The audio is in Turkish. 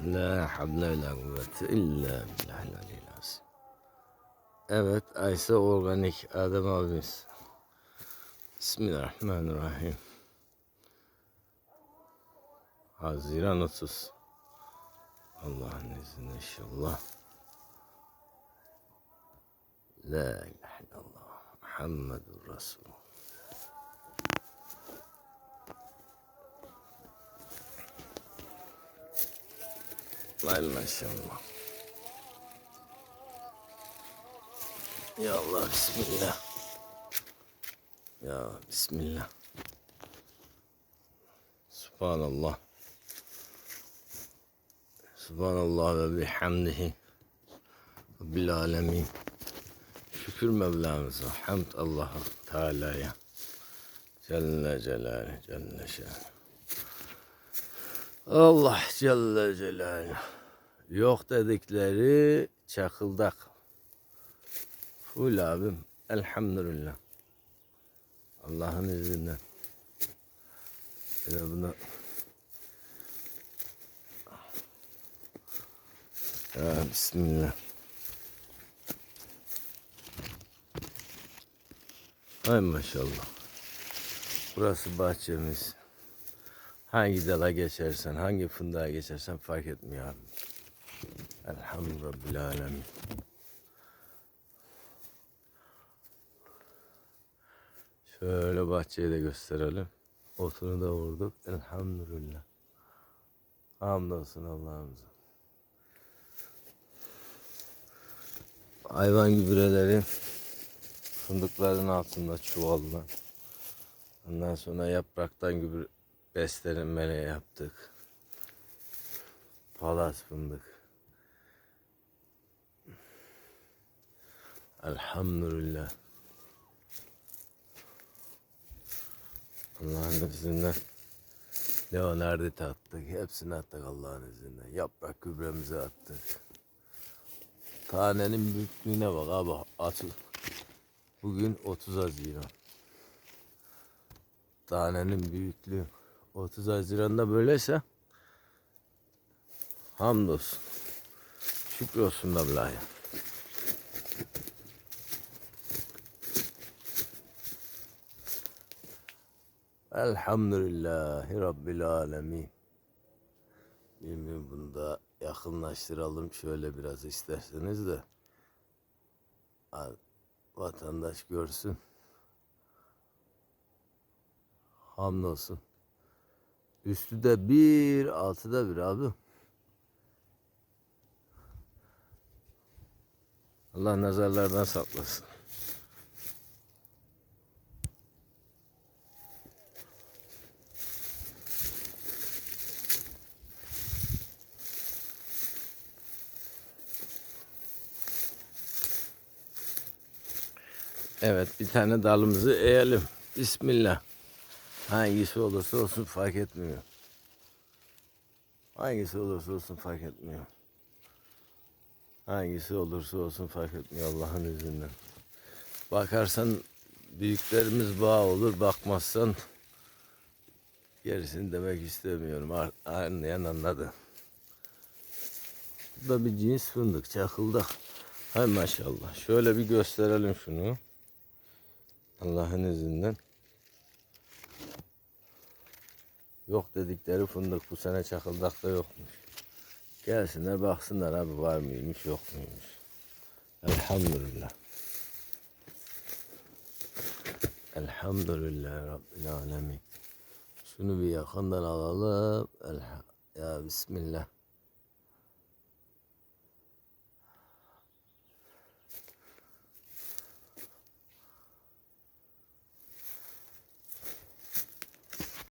Havle ve la kuvvete illa billahil aliyyil azim. Evet, Aysa Organik Adem abimiz. Bismillahirrahmanirrahim. Haziran 30. Allah'ın izniyle inşallah. La ilahe illallah. Muhammedur Resulullah. Vay maşallah. Ya Allah bismillah. Ya bismillah. Subhanallah. Subhanallah ve bihamdihi. Rabbil alemin. Şükür Mevlamıza. Hamd Allah'a Teala'ya. Celle Celaluhu. Celle Şanuhu. Allah Celle Celaluhu. Yok dedikleri çakıldak. Full abim. Elhamdülillah. Allah'ın izniyle. De bunu ya, Bismillah. Ay maşallah. Burası bahçemiz. Hangi dala geçersen, hangi fındığa geçersen fark etmiyor. Elhamdülillah alemin. Şöyle bahçeyi de gösterelim. Otunu da vurduk. Elhamdülillah. Hamdolsun Allah'ımıza. Hayvan gübreleri fındıkların altında çuvallar. Ondan sonra yapraktan gübre beslenmele yaptık. Palas fındık. Elhamdülillah. Allah'ın izniyle Leonard'ı attık. Hepsini attık Allah'ın izniyle. Yaprak gübremizi attık. Tanenin büyüklüğüne bak abi. Atı. Bugün 30 Haziran. Tanenin büyüklüğü 30 Haziran'da böyleyse hamdolsun. Şükür olsun Mevla'ya. Elhamdülillahi Rabbil Alemin. Bilmiyorum bunu da yakınlaştıralım şöyle biraz isterseniz de. Vatandaş görsün. Hamdolsun. Üstü de bir, altı da bir abi. Allah nazarlardan saklasın. Evet bir tane dalımızı eğelim. Bismillah. Hangisi olursa olsun fark etmiyor. Hangisi olursa olsun fark etmiyor. Hangisi olursa olsun fark etmiyor Allah'ın izniyle. Bakarsan büyüklerimiz bağ olur, bakmazsan gerisini demek istemiyorum. Anlayan anladı. Bu da bir cins fındık, çakıldak. Hay maşallah. Şöyle bir gösterelim şunu. Allah'ın izniyle. Yok dedikleri fındık bu sene çakıldakta yokmuş. Gelsinler baksınlar abi var mıymış yok muymuş. Elhamdülillah. Elhamdülillah Rabbil Alemin. Şunu bir yakından alalım. Elha ya Bismillah.